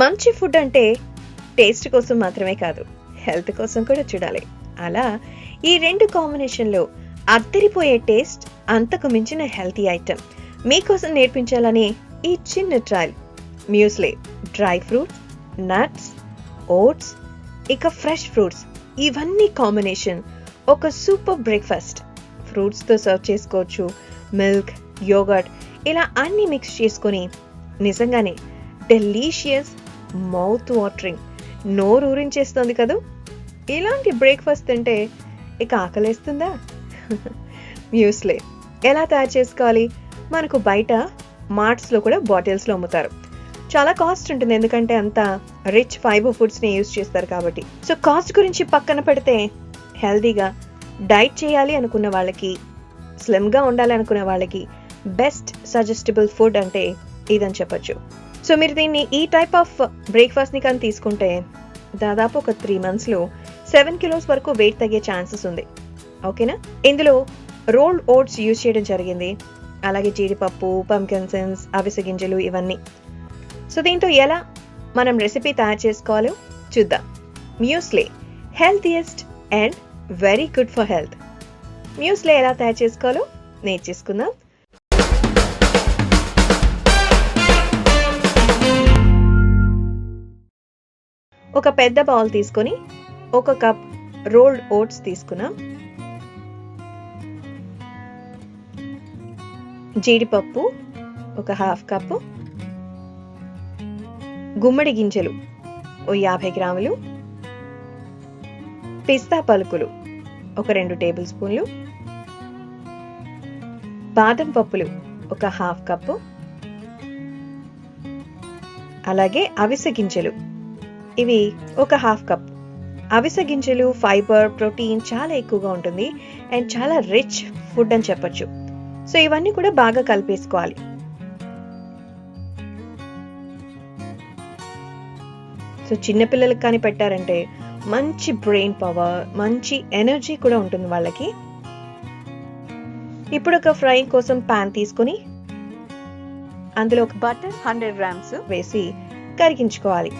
మంచి ఫుడ్ అంటే టేస్ట్ కోసం మాత్రమే కాదు హెల్త్ కోసం కూడా చూడాలి. అలా ఈ రెండు కాంబినేషన్లో అద్దరిపోయే టేస్ట్ అంతకు మించిన హెల్తీ ఐటెం మీకోసం నేర్పించాలని ఈ చిన్న trial. Muesli dry fruits nuts oats ఇక ఫ్రెష్ ఫ్రూట్స్. ఇవన్నీ కాంబినేషన్ ఒక సూపర్ బ్రేక్ఫాస్ట్. ఫ్రూట్స్తో సర్వ్ చేసుకోవచ్చు మిల్క్ యోగర్ట్ ఇలా అన్ని మిక్స్ చేసుకొని నిజంగానే డెలీషియస్ మౌత్ వాటరింగ్ నోరు ఊరించేస్తుంది కదూ? ఇలాంటి బ్రేక్ఫాస్ట్ తింటే ఇక ఆకలేస్తుందా? మ్యూస్లే ఎలా తయారు చేసుకోవాలి? మనకు బయట మార్ట్స్లో కూడా బాటిల్స్లో అమ్ముతారు. చాలా కాస్ట్ ఉంటుంది ఎందుకంటే అంత రిచ్ ఫైబర్ ఫుడ్స్ని యూస్ చేస్తారు కాబట్టి. సో కాస్ట్ గురించి పక్కన పెడితే హెల్తీగా డైట్ చేయాలి అనుకున్న వాళ్ళకి స్లిమ్గా ఉండాలి అనుకునే వాళ్ళకి బెస్ట్ సజెస్టబుల్ ఫుడ్ అంటే ఇదని చెప్పొచ్చు. సో మీరు దీన్ని ఈ టైప్ ఆఫ్ బ్రేక్ఫాస్ట్ని కానీ తీసుకుంటే దాదాపు ఒక త్రీ మంత్స్లో సెవెన్ కిలోస్ వరకు వెయిట్ తగ్గే ఛాన్సెస్ ఉంది. ఓకేనా ఇందులో రోల్డ్ ఓట్స్ యూజ్ చేయడం జరిగింది. అలాగే జీడిపప్పు పంకిన్ సెన్స్ అవిసె గింజలు ఇవన్నీ. సో దీంతో ఎలా మనం రెసిపీ తయారు చేసుకోవాలో చూద్దాం. Muesli healthiest and very good for health muesli ఎలా తయారు చేసుకోవాలో నేర్చేసుకుందాం. ఒక పెద్ద బౌల్ తీసుకొని ఒక కప్ రోల్డ్ ఓట్స్ తీసుకున్నాం. జీడిపప్పు ఒక హాఫ్ కప్పు. గుమ్మడి గింజలు ఓ యాభై గ్రాములు. పిస్తా పలుకులు ఒక రెండు టేబుల్ స్పూన్లు. బాదం పప్పులు ఒక హాఫ్ కప్పు. అలాగే అవిసె గింజలు ఇవి ఒక హాఫ్ కప్. అవిసె గింజలు ఫైబర్ ప్రోటీన్ చాలా ఎక్కువగా ఉంటుంది అండ్ చాలా రిచ్ ఫుడ్ అని చెప్పొచ్చు. సో ఇవన్నీ కూడా బాగా కలిపేసుకోవాలి. సో చిన్నపిల్లలకు కానీ పెట్టారంటే మంచి బ్రెయిన్ పవర్ మంచి ఎనర్జీ కూడా ఉంటుంది వాళ్ళకి. ఇప్పుడు ఒక ఫ్రై కోసం పాన్ తీసుకొని అందులో ఒక బటర్ హండ్రెడ్ గ్రామ్స్. వేసి కరిగించుకోవాలి.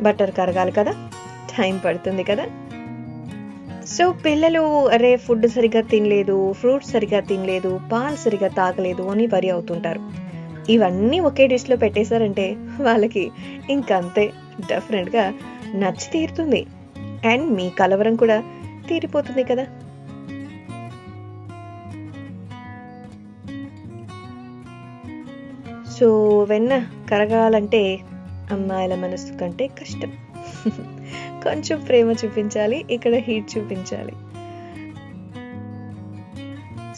బటర్ కరగాలి కదా? టైం పడుతుంది కదా? సో పిల్లలు అరే ఫుడ్ సరిగ్గా తినలేదు ఫ్రూట్స్ సరిగ్గా తినలేదు పాలు సరిగ్గా తాగలేదు అని వరి అవుతుంటారు. ఇవన్నీ ఒకే డిష్లో పెట్టేశారంటే వాళ్ళకి ఇంకంతే డెఫినెట్గా నచ్చి తీరుతుంది. అండ్ మీ కలవరం కూడా తీరిపోతుంది కదా? సో వెన్న కరగాలంటే అమ్మాయిల మనసు కంటే కష్టం. కొంచెం ప్రేమ చూపించాలి ఇక్కడ హీట్ చూపించాలి.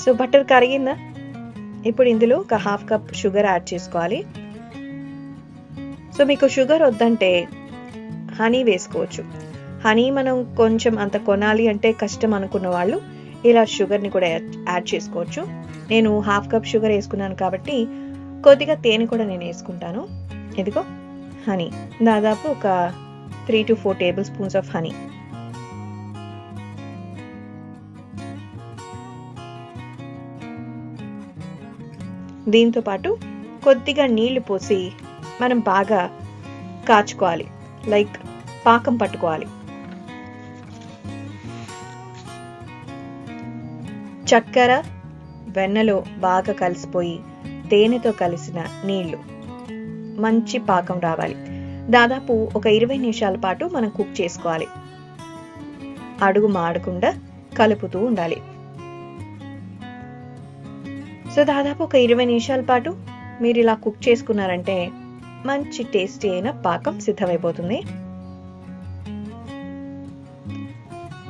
సో బటర్ కరిగిందా? ఇప్పుడు ఇందులో ఒక హాఫ్ కప్ షుగర్ యాడ్ చేసుకోవాలి. సో మీకు షుగర్ వద్దంటే హనీ వేసుకోవచ్చు. హనీ మనం కొంచెం అంత కొనాలి అంటే కష్టం అనుకున్న వాళ్ళు ఇలా షుగర్ని కూడా యాడ్ చేసుకోవచ్చు. నేను హాఫ్ కప్ షుగర్ వేసుకున్నాను కాబట్టి కొద్దిగా తేనె కూడా నేను వేసుకుంటాను. ఇదిగో. హనీ దాదాపు ఒక three to four table spoons of honey దీంతో పాటు కొద్దిగా నీళ్ళు పోసి మనం బాగా కాచుకోవాలి. లైక్ పాకం పట్టుకోవాలి. చక్కెర వెన్నలో బాగా కలిసిపోయి తేనెతో కలిసిన నీళ్ళు. మంచి పాకం రావాలి. దాదాపు ఒక ఇరవై నిమిషాల పాటు మనం కుక్ చేసుకోవాలి. అడుగు మాడకుండా కలుపుతూ ఉండాలి. సో దాదాపు ఒక ఇరవై నిమిషాల పాటు మీరు ఇలా కుక్ చేసుకున్నారంటే మంచి టేస్టీ అయిన పాకం సిద్ధమైపోతుంది.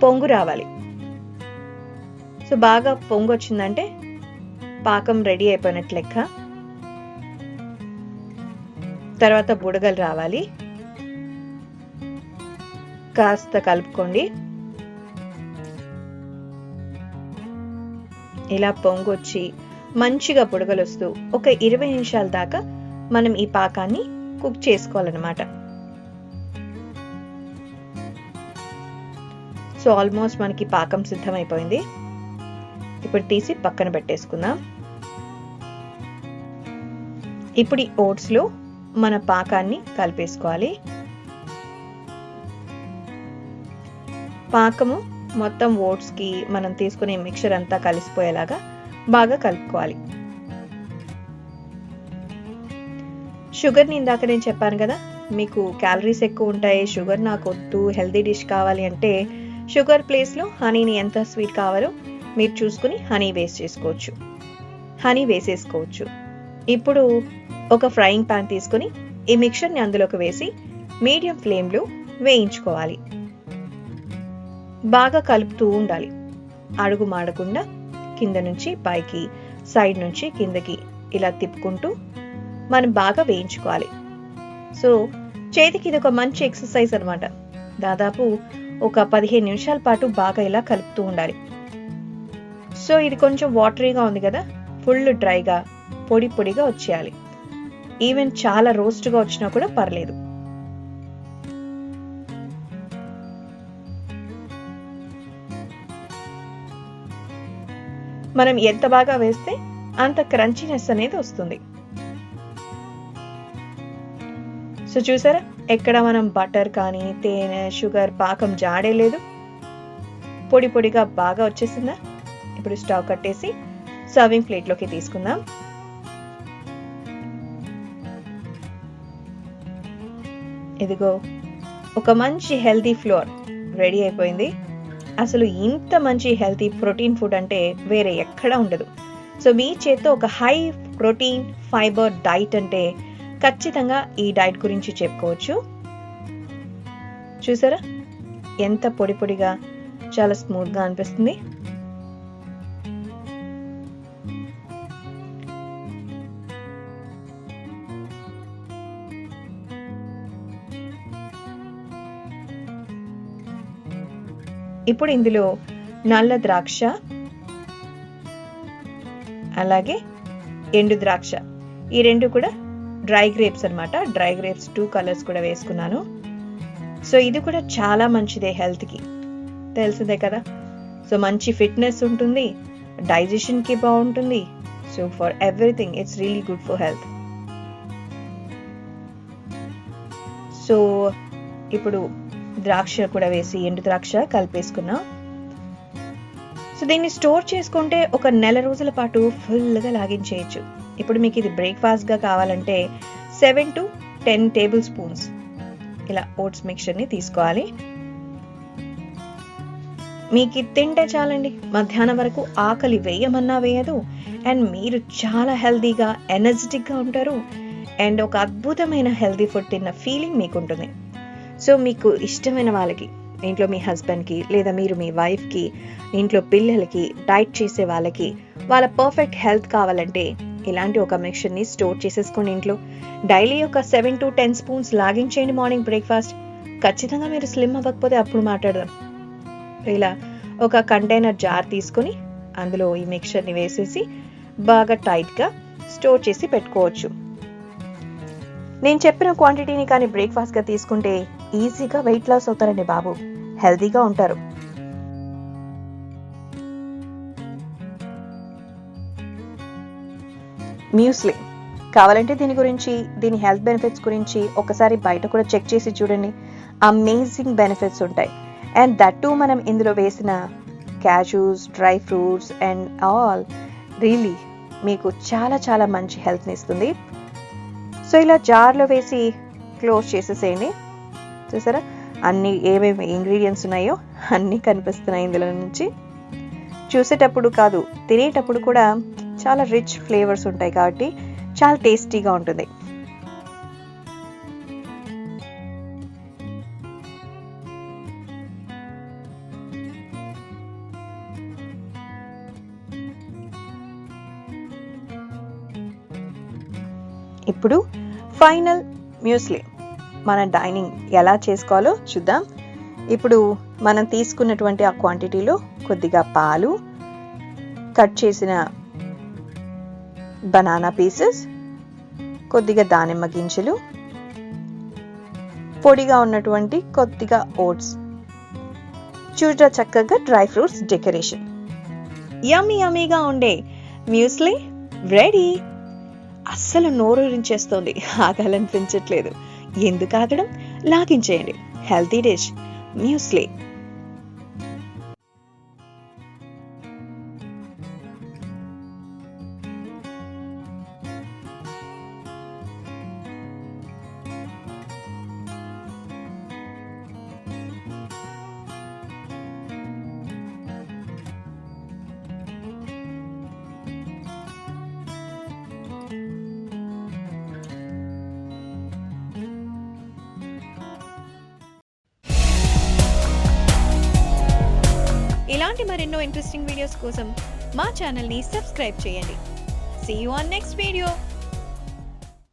పొంగు రావాలి. సో బాగా పొంగు వచ్చిందంటే పాకం రెడీ అయిపోయినట్టు లెక్క. తర్వాత బుడగలు రావాలి. కాస్త కలుపుకోండి. ఇలా పొంగొచ్చి మంచిగా బుడగలు వస్తూ ఒక ఇరవై నిమిషాల దాకా మనం ఈ పాకాన్ని కుక్ చేసుకోవాలన్నమాట. సో ఆల్మోస్ట్ మనకి పాకం సిద్ధమైపోయింది. ఇప్పుడు తీసి పక్కన పెట్టేసుకుందాం. ఇప్పుడు ఈ ఓట్స్లో మన పాకాన్ని కలిపేసుకోవాలి. పాకము మొత్తం ఓట్స్కి మనం తీసుకునే మిక్చర్ అంతా కలిసిపోయేలాగా బాగా కలుపుకోవాలి. షుగర్ని ఇందాక నేను చెప్పాను కదా మీకు క్యాలరీస్ ఎక్కువ ఉంటాయి షుగర్ నాకు వద్దు హెల్తీ డిష్ కావాలి అంటే షుగర్ ప్లేస్లో హనీని ఎంత స్వీట్ కావాలో మీరు చూసుకుని హనీ వేస్ట్ చేసుకోవచ్చు. హనీ వేసేసుకోవచ్చు. ఇప్పుడు ఒక ఫ్రైయింగ్ పాన్ తీసుకుని ఈ మిక్చర్ని అందులోకి వేసి మీడియం ఫ్లేమ్లో వేయించుకోవాలి. బాగా కలుపుతూ ఉండాలి. అడుగు మాడకుండా కింద నుంచి పైకి సైడ్ నుంచి కిందకి ఇలా తిప్పుకుంటూ మనం బాగా వేయించుకోవాలి. సో చేతికి ఇది ఒక మంచి ఎక్సర్సైజ్ అనమాట దాదాపు ఒక పదిహేను నిమిషాల పాటు బాగా ఇలా కలుపుతూ ఉండాలి. సో ఇది కొంచెం వాటరీగా ఉంది కదా? ఫుల్ డ్రైగా పొడి పొడిగా వచ్చేయాలి. ఈవెన్ చాలా రోస్ట్గా వచ్చినా కూడా పర్లేదు. మనం ఎంత బాగా వేస్తే అంత క్రంచినెస్ అనేది వస్తుంది. సో చూసారా? ఎక్కడ మనం బటర్ కానీ తేనె షుగర్ పాకం జాడే లేదు. పొడి పొడిగా బాగా వచ్చేసిందా? ఇప్పుడు స్టవ్ కట్టేసి సర్వింగ్ ప్లేట్లోకి తీసుకుందాం. ఇదిగో ఒక మంచి హెల్తీ ఫ్లోర్ రెడీ అయిపోయింది. అసలు ఇంత మంచి హెల్తీ ప్రోటీన్ ఫుడ్ అంటే వేరే ఎక్కడా ఉండదు. సో మీ చేత్తో ఒక హై ప్రోటీన్ ఫైబర్ డైట్ అంటే ఖచ్చితంగా ఈ డైట్ గురించి చెప్పుకోవచ్చు. చూసారా? ఎంత పొడి పొడిగా చాలా స్మూత్గా అనిపిస్తుంది. ఇప్పుడు ఇందులో నల్ల ద్రాక్ష అలాగే ఎండు ద్రాక్ష. ఈ రెండు కూడా డ్రై గ్రేప్స్ అనమాట డ్రై గ్రేప్స్ టూ కలర్స్ కూడా వేసుకున్నాను. సో ఇది కూడా చాలా మంచిదే హెల్త్కి. తెలిసిందే కదా? సో మంచి ఫిట్నెస్ ఉంటుంది. డైజెషన్కి బాగుంటుంది. So for everything it's really good for health. So ఇప్పుడు ద్రాక్ష కూడా వేసి ఎండు ద్రాక్ష కలిపేసుకున్నా. సో దీన్ని స్టోర్ చేసుకుంటే ఒక నెల రోజుల పాటు ఫుల్గా లాగించేయచ్చు. ఇప్పుడు మీకు ఇది బ్రేక్ఫాస్ట్గా కావాలంటే seven to ten table spoons. ఇలా ఓట్స్ మిక్చర్ని తీసుకోవాలి. మీకు ఇది తింటే చాలండి. మధ్యాహ్నం వరకు ఆకలి వేయమన్నా వేయదు. అండ్ మీరు చాలా హెల్తీగా ఎనర్జెటిక్గా ఉంటారు. అండ్ ఒక అద్భుతమైన హెల్తీ ఫుడ్ తిన్న ఫీలింగ్ మీకు ఉంటుంది సో మీకు ఇష్టమైన వాళ్ళకి ఇంట్లో మీ హస్బెండ్కి లేదా మీరు మీ వైఫ్కి ఇంట్లో పిల్లలకి డైట్ చేసే వాళ్ళకి వాళ్ళ పర్ఫెక్ట్ హెల్త్ కావాలంటే ఇలాంటి ఒక మిక్షర్ని స్టోర్ చేసేసుకోండి ఇంట్లో. డైలీ ఒక సెవెన్ టు టెన్ స్పూన్స్ లాగించేయండి మార్నింగ్ బ్రేక్ఫాస్ట్. ఖచ్చితంగా మీరు స్లిమ్ అవ్వకపోతే అప్పుడు మాట్లాడదాం. ఇలా ఒక కంటైనర్ జార్ తీసుకొని అందులో ఈ మిక్చర్ని వేసేసి బాగా టైట్గా స్టోర్ చేసి పెట్టుకోవచ్చు. నేను చెప్పిన క్వాంటిటీని కానీ బ్రేక్ఫాస్ట్గా తీసుకుంటే ఈజీగా వెయిట్ లాస్ అవుతారండి బాబు. హెల్తీగా ఉంటారు. మ్యూస్లీ. కావాలంటే దీని గురించి దీని హెల్త్ బెనిఫిట్స్ గురించి ఒకసారి బయట కూడా చెక్ చేసి చూడండి. అమేజింగ్ బెనిఫిట్స్ ఉంటాయి. అండ్ దట్ టూ మనం ఇందులో వేసిన cashews dry fruits and all really మీకు చాలా చాలా మంచి హెల్త్ని ఇస్తుంది. సో ఇలా జార్లో వేసి క్లోజ్ చేసేసేయండి. చూసారా? అన్ని ఏమేమి ఇంగ్రీడియంట్స్ ఉన్నాయో అన్నీ కనిపిస్తున్నాయి ఇందులో నుంచి. చూసేటప్పుడు కాదు తినేటప్పుడు కూడా చాలా రిచ్ ఫ్లేవర్స్ ఉంటాయి కాబట్టి చాలా టేస్టీగా ఉంటుంది. ఇప్పుడు ఫైనల్ మ్యూస్లీ మన డైనింగ్ ఎలా చేసుకోవాలో చూద్దాం. ఇప్పుడు మనం తీసుకున్నటువంటి ఆ క్వాంటిటీలో కొద్దిగా పాలు కట్ చేసిన బనానా పీసెస్ కొద్దిగా దానిమ్మ గింజలు పొడిగా ఉన్నటువంటి కొద్దిగా ఓట్స్ చూడ చక్కగా డ్రై ఫ్రూట్స్ డెకరేషన్. యమ్మీ యమ్మీగా ఉండే మ్యూస్లీ రెడీ. అస్సలు నోరూరించేస్తుంది. ఆగాలనిపించట్లేదు ఎందుకు ఆగడం? లాగించేయండి. Healthy dish muesli. ఇలాంటి మరెన్నో ఇంట్రెస్టింగ్ వీడియోస్ కోసం మా ఛానల్ని సబ్స్క్రైబ్ చేయండి. See you on next video